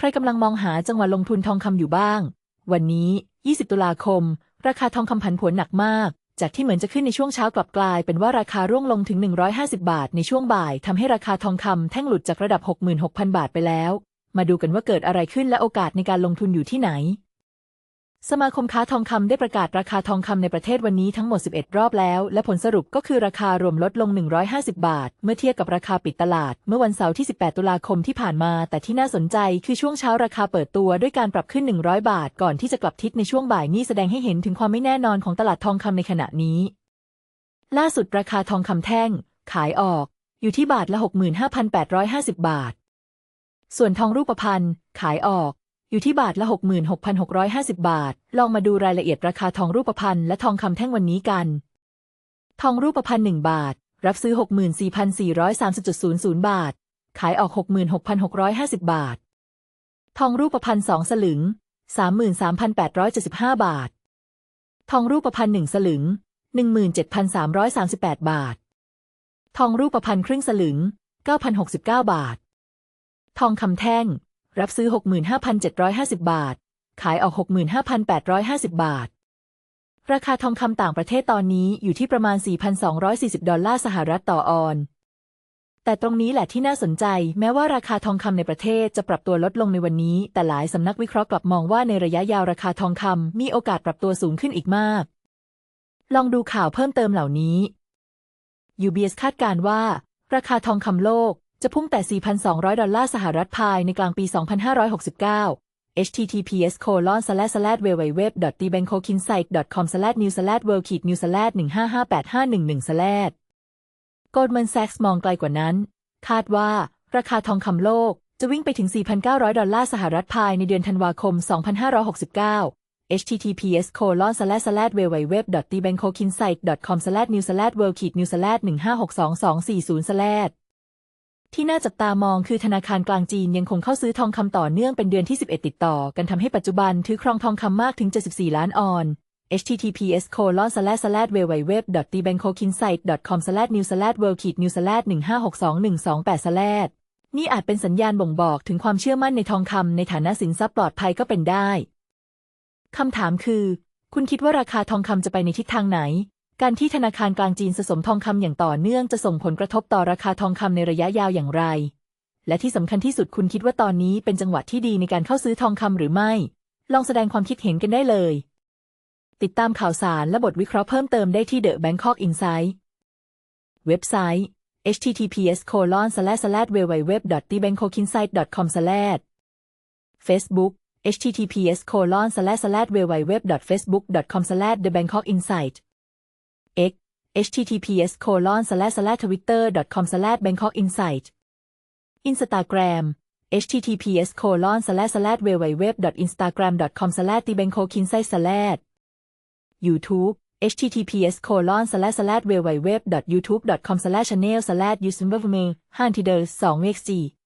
ใครกำลังมองหาจังหวะลงทุนทองคำอยู่บ้าง วันนี้ 20 ตุลาคม ราคาทองคำผันผวนหนักมาก จากที่เหมือนจะขึ้นในช่วงเช้ากลับกลายเป็นว่าราคาร่วงลงถึง 150 บาท ในช่วงบ่ายทำให้ราคาทองคำแท่งหลุดจากระดับ 66,000 บาทไปแล้ว มาดูกันว่าเกิดอะไรขึ้นและโอกาสในการลงทุนอยู่ที่ไหน สมาคมค้าทองคำได้ประกาศราคาทองคำในประเทศวันนี้ทั้งหมด 11 รอบแล้ว และผลสรุปก็คือราคารวมลดลง 150 บาท เมื่อเทียบกับราคาปิดตลาด เมื่อวันเสาร์ที่ 18 ตุลาคมที่ผ่านมา แต่ที่น่าสนใจคือช่วงเช้าราคาเปิดตัวด้วยการปรับขึ้น 100 บาท ก่อนที่จะกลับทิศในช่วงบ่ายนี้แสดงให้เห็นถึงความไม่แน่นอนของตลาดทองคำในขณะนี้ ล่าสุดราคาทองคำแท่ง ขายออก อยู่ที่บาทละ 65,850 บาท ส่วนทองรูปพรรณขายออก อยู่ที่บาทละ 66,650 บาท ลองมาดูรายละเอียดราคาทองรูปพรรณและทองคำแท่งวันนี้กัน ทองรูปพรรณ1บาท รับซื้อ 64,430.00 บาท ขายออก 66,650 บาท ทองรูปพรรณ2สลึง 33,875 บาท ทองรูปพรรณ1สลึง 17,338 บาท ทองรูปพรรณครึ่งสลึง 9,069 บาท ทองคำแท่ง รับซื้อ 65,750 บาท ขายออก 65,850 บาท ราคาทองคำต่างประเทศตอนนี้อยู่ที่ประมาณ 4,240 ดอลลาร์สหรัฐต่อออนแต่ตรงนี้แหละที่น่าสนใจ แม้ว่าราคาทองคำในประเทศจะปรับตัวลดลงในวันนี้ แต่หลายสำนักวิเคราะห์กลับมองว่าในระยะยาวราคาทองคำมีโอกาสปรับตัวสูงขึ้นอีกมาก ลองดูข่าวเพิ่มเติมเหล่านี้ UBS คาดการณ์ว่า ราคาทองคำโลก จะพุ่งแต่ 4,200 ดอลลาร์สหรัฐภายในกลางปี 2569 https colon slash slash www t b a n k o k i n s i g h t com slash new slash world kid new slash 1558511 slash Goldman Sachs มองไกลกว่านั้น คาดว่า ราคาทองคำโลกจะวิ่งไปถึง 4,900 ดอลลาร์สหรัฐภายในเดือนธันวาคม 2569 https colon slash slash www t b a n k o k i n s i g h t com slash new slash world kid new slash 1562240 slash ที่น่าจับตามองคือธนาคารกลางจีนยังคงเข้าซื้อทองคำต่อเนื่องเป็นเดือนที่ 11 ติดต่อ กันทำให้ปัจจุบันถือครองทองคำมากถึง 74 ล้านออน https colon slash slash www t b a n k o k i n s i g h t com slash new slash world new slash 1562128 slash นี่อาจเป็นสัญญาณบ่งบอกถึงความเชื่อมั่นในทองคำในฐานะสินทรัพย์ปลอดภัยก็เป็นได้คำถามคือ คุณคิดว่าราคาทองคำจะไปในทิศทางไหน การที่ธนาคารกลางจีนสะสมทองคำอย่างต่อเนื่องจะส่งผลกระทบต่อราคาทองคำในระยะยาวอย่างไร และที่สำคัญที่สุดคุณคิดว่าตอนนี้เป็นจังหวะที่ดีในการเข้าซื้อทองคำหรือไม่ ลองแสดงความคิดเห็นกันได้เลย ติดตามข่าวสารและบทวิเคราะห์เพิ่มเติมได้ที่ The Bangkok Insight เว็บไซต์ https colon slash slash www t b a n k o k i n s i g h t com slash Facebook https colon slash slash www facebook com slash the bangkok insight https colon twitter com bangkok insight Instagram https colon www instagram com bangkok insight YouTube https colon slash slash www youtube com slash channel slash usimberverme 5ทีเดอร์2 xg